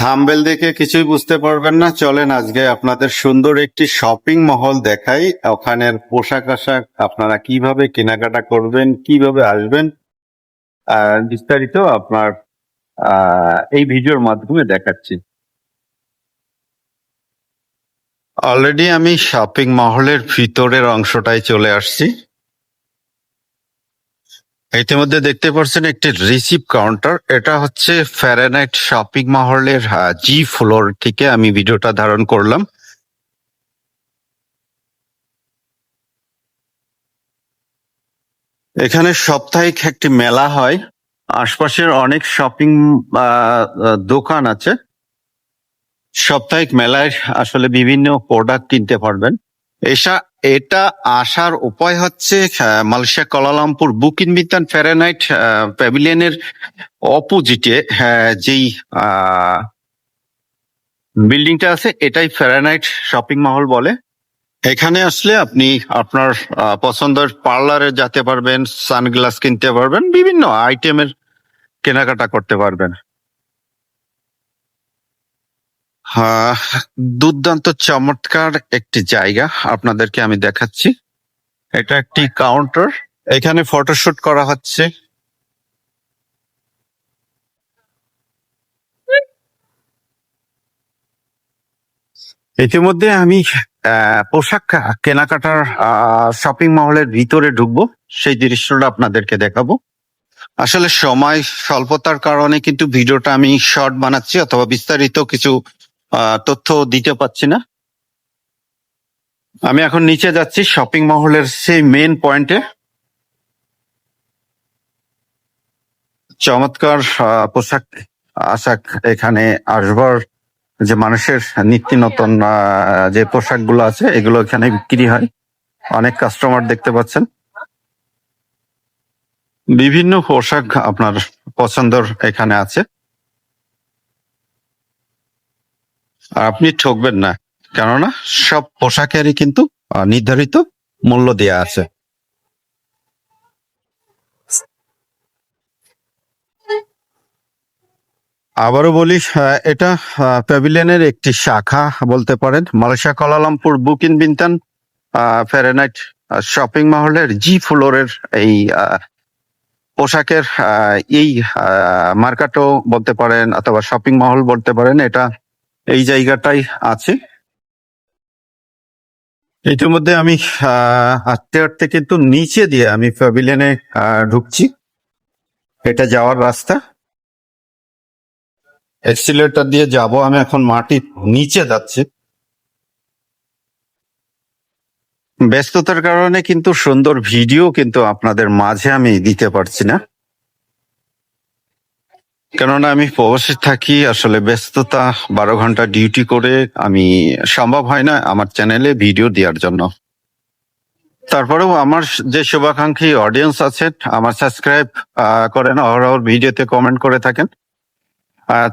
Thumbnail দেখে কিছুই বুঝতে পারবেন না। চলেন আজকে আপনাদের সুন্দর একটি শপিং মহল দেখাই। ওখানের পোশাক আশাক আপনারা কীভাবে কেনাকাটা করবেন, কীভাবে আসবেন বিস্তারিত আপনার এই ভিডিওর মাধ্যমে দেখাচ্ছি। অলরেডি আমি শপিং মহলের ভিতরের অংশটায় চলে আসছি। ইতিমধ্যে দেখতে পাচ্ছেন একটি রিসিভ কাউন্টার। এটা হচ্ছে ফ্যারানাইট শপিং মহলের জি ফ্লোর থেকে আমি ভিডিওটা ধারণ করলাম। এখানে সাপ্তাহিক একটি মেলা হয়। আশপাশের অনেক শপিং দোকান আছে। সাপ্তাহিক মেলায় আসলে বিভিন্ন প্রোডাক্ট কিনতে পারবেন। এসা এটা আসার উপায় হচ্ছে মালয়েশিয়া কলালামপুর বুকিন বিতান ফ্যারানাইট প্যাভিলিয়নের অপোজিটে যেই বিল্ডিংটা আছে, এটাই ফ্যারানাইট শপিং মহল বলে। এখানে আসলে আপনি আপনার পছন্দের পার্লারে যেতে পারবেন, সানগ্লাস কিনতে পারবেন, বিভিন্ন আইটেমের কেনাকাটা করতে পারবেন হ্যাঁ দুর্দান্ত চমৎকার একটি জায়গা আপনাদেরকে আমি দেখাচ্ছি। এটা একটি কাউন্টার এখানে ফটোশুট করা হচ্ছে। ইতিমধ্যে আমি পোশাক কেনাকাটার শপিং মহলের ভিতরে ঢুকবো। সেই দৃশ্যটা আপনাদেরকে দেখাবো। আসলে সময় স্বল্পতার কারণে কিন্তু ভিডিওটা আমি শর্ট বানাচ্ছি অথবা বিস্তারিত কিছু তথ্য দিতে পারছি না। আমি এখন নিচে যাচ্ছি শপিং মহলের সেই মেন পয়েন্টে চমৎকার পোশাক, আশাক এখানে আসবার যে মানুষের নিত্য নতুন যে পোশাকগুলো আছে, এগুলো এখানে বিক্রি হয়। অনেক কাস্টমার দেখতে পাচ্ছেন। বিভিন্ন পোশাক আপনার পছন্দর এখানে আছে আর আপনি ঠকবেন না। কেননা সব পোশাকেরই কিন্তু নির্ধারিত মূল্য দেয়া আছে। আবারও বলি এটা প্যাভিলিয়নের একটি শাখা বলতে পারেন। মালয়েশিয়া কলালামপুর বুক বুকিন, বিনতান ফেরেনাইট শপিং মহলের জি ফ্লোরের এই পোশাকের এই মার্কেটও বলতে পারেন অথবা শপিং মহল বলতে পারেন, এটা এই জায়গাটাই আছে। ইতিমধ্যে আমি হাঁটতে হাঁটতে কিন্তু নিচে দিয়ে আমি প্যাভিলিয়নে ঢুকছি। এটা যাওয়ার রাস্তা। এক্সিলেটর দিয়ে যাব আমি এখন মাটির নিচে যাচ্ছি। ব্যস্ততার কারণে কিন্তু সুন্দর ভিডিও কিন্তু আপনাদের মাঝে আমি দিতে পারছি না। কেননা আমি প্রবাসে থাকি, আসলে ব্যস্ততা, বারো ঘণ্টা ডিউটি করে আমি সম্ভব হয় না আমার চ্যানেলে ভিডিও দেওয়ার জন্য। তারপরেও আমার যে শুভাকাঙ্ক্ষী অডিয়েন্স আছেন আমার সাবস্ক্রাইব করেন, অহরহ ভিডিওতে কমেন্ট করে থাকেন।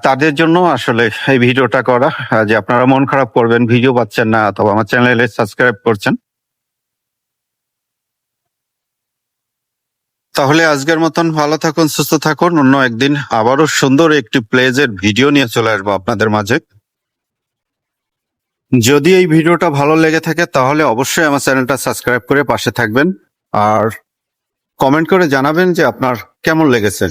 তাদের জন্য আসলে এই ভিডিওটা করা যে আপনারা মন খারাপ করবেন, ভিডিও পাচ্ছেন না, অথবা আমার চ্যানেলে সাবস্ক্রাইব করছেন। তাহলে আজকের মতন ভালো থাকুন, সুস্থ থাকুন। অন্য একদিন আবারও সুন্দর একটি প্লেজের ভিডিও নিয়ে চলে আসব আপনাদের মাঝে। যদি এই ভিডিওটা ভালো লেগে থাকে, তাহলে অবশ্যই আমার চ্যানেলটা সাবস্ক্রাইব করে পাশে থাকবেন। আর কমেন্ট করে জানাবেন যে আপনার কেমন লেগেছে।